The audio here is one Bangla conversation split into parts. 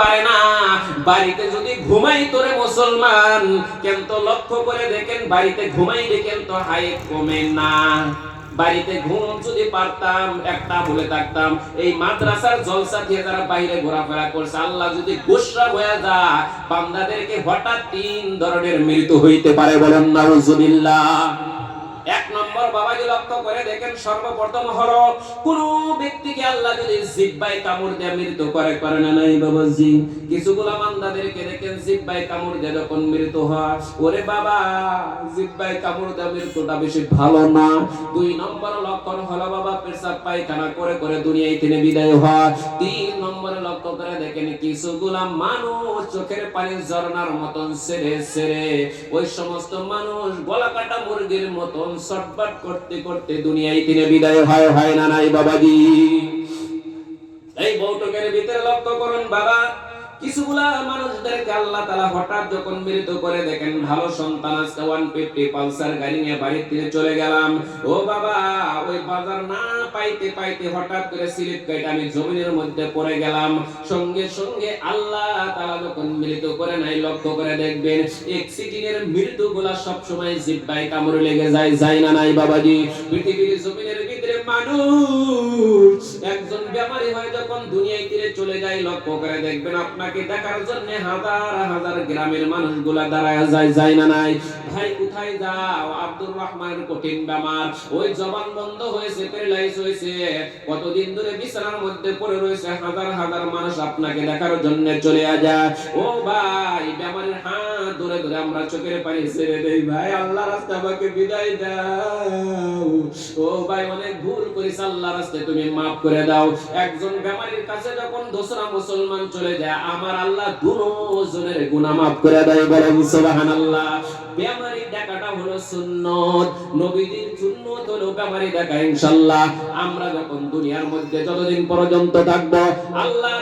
পারে না। বাড়িতে যদি ঘুমাই তোরে মুসলমান কেন তো লক্ষ্য করে দেখেন বাড়িতে ঘুমাই দেখেন তো হাইট কমে না। বাড়িতে ঘুম যদি পারতাম, একটা বলে থাকতাম, এই মাদ্রাসার জলসা দিয়ে যারা বাইরে ঘোরাফেরা করছে, আল্লাহ যদি গোসরা হয়ে যায়, বান্দাদেরকে হঠাৎ তিন ধরনের মৃত্যু হইতে পারে বলেন, নাউজুবিল্লাহ। এক নম্বর বাবাজি লক্ষ্য করে দেখেন সর্বপ্রথম হলো কোন ব্যক্তিকে আল্লাহ যদি জিব্বাই কামড় দিয়ে, মৃত্যু করে করে না নাই বাবাজি? কিছুগুলা বান্দাদেরকে দেখেন জিব্বাই কামড় দিয়ে যখন মৃত্যু হয়। ওরে বাবা জিব্বাই কামড় দিয়ে মৃত্যুটা বেশি ভালো না। দুই নম্বর লক্ষণ হলো বাবা, পেশাব, পায়খানা করে করে দুনিয়ায় তিনি বিদায় হয়। তিন নম্বরে লক্ষ্য করে দেখেন কিছুগুলা মানুষ চোখের পানি ঝরনার মতন সেরে সেরে। ওই সমস্ত মানুষ গলা কাটা মুরগির মতন সটবাট করতে করতে দুনিয়ায় তিনি বিদায় হয় হয় না নাই বাবাজি? এই বৌটকের ভিতরে লক্ষ্য করুন বাবা, কিছুগুলা মানুষদেরকে আল্লাহ তালা হঠাৎ যখন মৃত করে দেখেন, ভালো সন্তান আজকে ওয়ান ফিফটি পালসার গাড়ি নিয়ে বাড়ির থেকে চলে গেলাম। ও বাবা, ওই বাজার না পাইতে পাইতে হঠাৎ করে স্লিপ কেটে আমি জমিনের মধ্যে পড়ে গেলাম। সঙ্গে সঙ্গে আল্লাহ তারা যখন মিলিত করে নাই, লক্ষ্য করে দেখবেন এক্সিডেন্টের মৃত্যুগুলা সব সময় জিব্বাই কামড়ে লেগে যায় যায় না নাই বাবাজি? পৃথিবীর জমিনের ভিতরে মানুষ একজন বেমারি হয় যখন দুনিয়ায় তীরে চলে যায়, লক্ষ্য করে দেখবেন আপনাকে দেখার জন্য হাজার হাজার গ্রামের মানুষগুলা দাঁড়ায় যায় যায় না নাই? ভাই, কোথায় যাও? আব্দুর রহমানের কঠিন বেমার ওই জবান বন্ধ হয়েছে প্যারালাইজ হয়েছে। কতদিন ধরে বিছানার মধ্যে পড়ে রয়েছে, হাজার হাজার মানুষ আপনাকে দেখার জন্য চলে যায় ও ভাই বেমারের হাত ধরে ধরে আমরা চোখের পানি ছেড়ে দেই। ভাই, আল্লাহ রাস্তা আমাকে বিদায় দাও। ও ভাই, অনেক ভুল করেছে, আল্লাহ রাস্তায় তুমি মাফ করে দাও, একজন বেমারির কাছে যখন দোসরা মুসলমান চলে যায়, আমার আল্লাহ দুজনের গুনাহ মাফ করে দেয় বলেন, সুবহানাল্লাহ। বেমারি ডাকাটা হলো সুন্নত নবীদের সুন্নত হলো বেমারি ডাকা ইনশাআল্লাহ। আমরা যখন দুনিয়ার মধ্যে যতদিন পর্যন্ত থাকব, আল্লাহ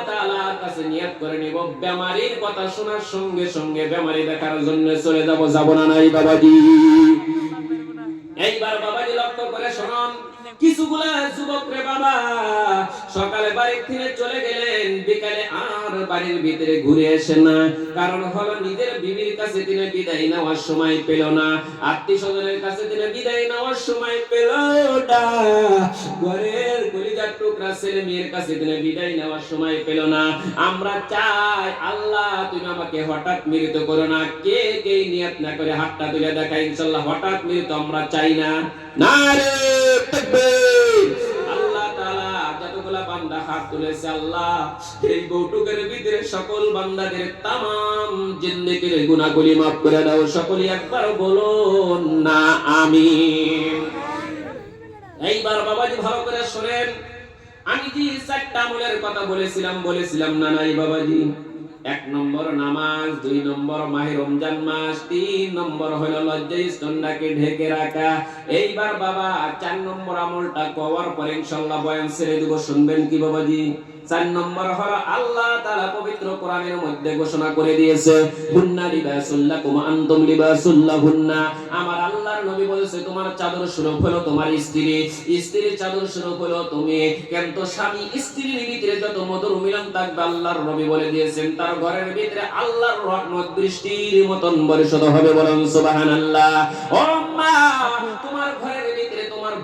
কাছে করে নিব, বেমারির কথা শোনার সঙ্গে সঙ্গে বেমারি দেখার জন্য চলে যাব যাব না নাই বাবাজি? এইবার বাবাজি লক্ষ্য করে কিছুগুলা যুবক রে বাবা সকালে বাড়ি থেকে চলে গেলেন, বিকালে আর বাড়ির ভিতরে ঘুরে আসে না। কারণ হলো নিজের বিবির কাছে তিনি বিদায় নেওয়ার সময় পেল না। আত্মীয় স্বজনের কাছে তিনি বিদায় নেওয়ার সময় পেল না। ঘরের কলিজার টুকরা ছেলে মেয়ের কাছে তিনি বিদায় নেওয়ার সময় পেল না। আমরা চাই, আল্লাহ, তুমি আমাকে হঠাৎ মৃত করো না। কে কে নিয়ত না করে হাতটা তুলে দেখা ইনশাল্লাহ হঠাৎ মৃত আমরা চাই না। তাআলা যতগুলা বান্দা হাত তুলেছে আল্লাহ। এই বৌটুকের ভিতরে সকল বান্দাদের তাম জিন্দিগির গুণাগুলি মাফ করে দাও সকলে একবার বলো না আমি এইবার বাবাজি ভালো করে শোনেন। আমি যে চারটা আমলের কথা বলেছিলাম বলেছিলাম, না, নাই বাবাজি? এক নম্বর নামাজ, দুই নম্বর মাহে রমজান মাস, তিন নম্বর হলো লজ্জাই স্তন্ডাকে ঢেকে রাখা। এইবার বাবা, চার নম্বর আমলটা কওয়ার পরে ইনশাআল্লাহ বয়ান ছেড়ে দেবো। শুনবেন কি বাবাজি? চার নম্বর হলো আল্লাহ তাআলা পবিত্র কোরআনের মধ্যে ঘোষণা করে দিয়েছে হুন্না লিবাসুল্লাকুম আনতুম লিবাসুল্লাহুন্না আমার আল্লাহর নবী বলেছে, তোমার চাদর স্বরূপ হলো তোমার স্ত্রী। স্ত্রীর চাদর স্বরূপ হলো তুমি। কিন্তু স্বামী স্ত্রীর ভিতরে যত মধুর মিলন থাকবে, আল্লাহর নবী বলে দিয়েছেন, তার ঘরের ভিতরে আল্লাহর রহমত বৃষ্টির মতন বরিশত হবে বলেন সুবহানাল্লাহ। ও মা তোমার তোমার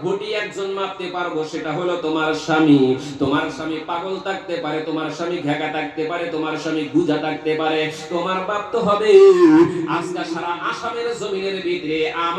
ঘটি একজন মাপতে পারব, সেটা হলো তোমার স্বামী। তোমার স্বামী পাগল থাকতে পারে, তোমার স্বামী ঘেকা থাকতে পারে, তোমার স্বামী গুজা থাকতে পারে। তোমার বাপ তো হবে আজকে সারা আসামের জমিনের ভিতরে আমার